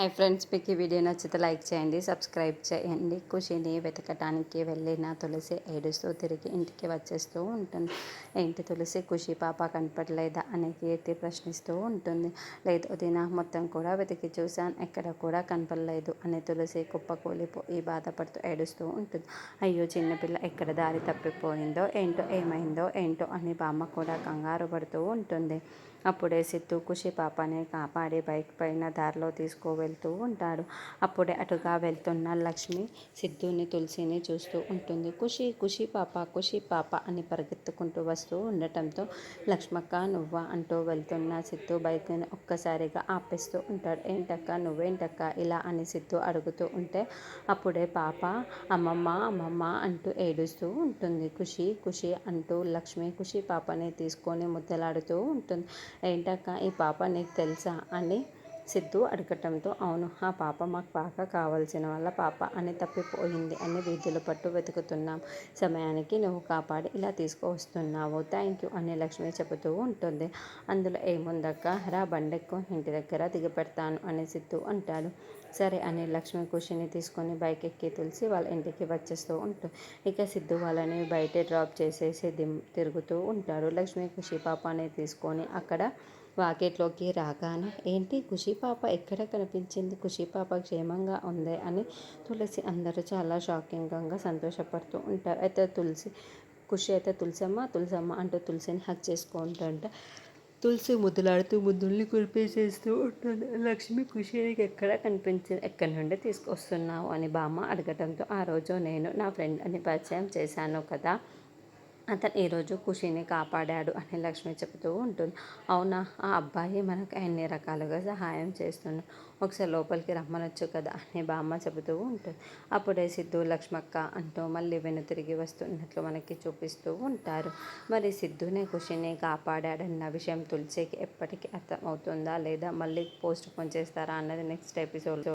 Hi friends మీకు ఈ video నచ్చితే లైక్ చేయండి సబ్స్క్రైబ్ చేయండి. ఖుషిని వెతకటానికి వెళ్ళిన తులసి ఏడుస్తూ తిరిగి ఇంటికి వచ్చేస్తూ ఉంటుంది. ఏంటి తులసి ఖుషి పాప కనపడలేదా అని కీర్తి ప్రశ్నిస్తూ ఉంటుంది. లేదు వదిన మొత్తం కూడా వెతికి చూశాను ఎక్కడ కూడా కనపడలేదు అని తులసి కుప్పకూలిపోయి బాధపడుతూ ఏడుస్తూ ఉంటుంది. అయ్యో చిన్నపిల్ల ఎక్కడ దారి తప్పిపోయిందో ఏంటో ఏమైందో ఏంటో అని బామ్మ కూడా కంగారు పడుతూ ఉంటుంది. అప్పుడే సిత్తు ఖుషి పాపని కాపాడి బైక్ పైన దారిలో వెళ్తూ ఉంటాడు. అప్పుడే అటుగా వెళ్తున్న లక్ష్మి సిద్ధుని తులసిని చూస్తూ ఉంటుంది. ఖుషి ఖుషి పాప ఖుషి పాప అని పరిగెత్తుకుంటూ వస్తూ ఉండటంతో లక్ష్మక్క నువ్వా అంటూ వెళ్తున్న సిద్ధు బైక్ని ఒక్కసారిగా ఆపేస్తూ ఉంటాడు. ఏంటక్క నువ్వేంటక్క? ఇలా అని సిద్ధు అడుగుతూ ఉంటే అప్పుడే పాప అమ్మమ్మ అమ్మమ్మ అంటూ ఏడుస్తూ ఉంటుంది. ఖుషి ఖుషి అంటూ లక్ష్మి ఖుషి పాపని తీసుకొని ముద్దలాడుతూ ఉంటుంది. ఏంటక్క ఈ పాప నీకు తెలుసా? అని సిద్ధు అడగటంతో అవును ఆ పాప మాకు బాగా కావాల్సిన వాళ్ళ పాప అని తప్పిపోయింది అని వీధుల పట్టు వెతుకుతున్నాం. సమయానికి నువ్వు కాపాడి ఇలా తీసుకువస్తున్నావు. థ్యాంక్ యూ అని లక్ష్మి చెబుతూ ఉంటుంది. అందులో ఏముందక్క రా బండెక్కు ఇంటి దగ్గర దిగపెడతాను అని సిద్ధు అంటాడు. సరే అని లక్ష్మి కుషిని తీసుకొని బైక్ ఎక్కి తులసి వాళ్ళ ఇంటికి వచ్చేస్తూ ఉంటుంది ఇక సిద్ధు వాళ్ళని బయటే డ్రాప్ చేసేసి తిరుగుతూ ఉంటాడు. లక్ష్మి కుషి పాపని తీసుకొని అక్కడ వాకిట్లోకి రాగానే ఏంటి ఖుషి పాప ఎక్కడ కనిపించింది? ఖుషి పాప క్షేమంగా ఉంది? అని తులసి అందరూ చాలా షాకింగ్గా సంతోషపడుతూ ఉంటారు. అయితే తులసి ఖుషి అయితే తులసమ్మ తులసమ్మ అంటూ తులసిని హక్ చేసుకుంటుంటే. తులసి ముద్దులాడుతూ ముద్దుల్ని కురిపేసేస్తూ ఉంటుంది. లక్ష్మి ఖుషి ఎక్కడ కనిపించింది? ఎక్కడి నుండి తీసుకొస్తున్నావు? అని బామ్మ అడగటంతో ఆ రోజు నేను నా ఫ్రెండ్ అని పరిచయం చేశాను కదా అతను ఈరోజు ఖుషిని కాపాడాడు అని లక్ష్మి చెబుతూ ఉంటుంది. అవునా? ఆ అబ్బాయి మనకు ఎన్ని రకాలుగా సహాయం చేస్తున్నాడు ఒకసారి లోపలికి రమ్మనొచ్చు కదా అని బామ్మ చెబుతూ ఉంటుంది. అప్పుడే సిద్ధు లక్ష్మక్క అంటూ మళ్ళీ వెను తిరిగి వస్తున్నట్లు మనకి చూపిస్తూ ఉంటారు. మరి సిద్ధునే ఖుషిని కాపాడాడన్న విషయం తులసికి ఎప్పటికీ అర్థమవుతుందా లేదా? మళ్ళీ పోస్ట్ పోన్ చేస్తారా అన్నది నెక్స్ట్ ఎపిసోడ్లో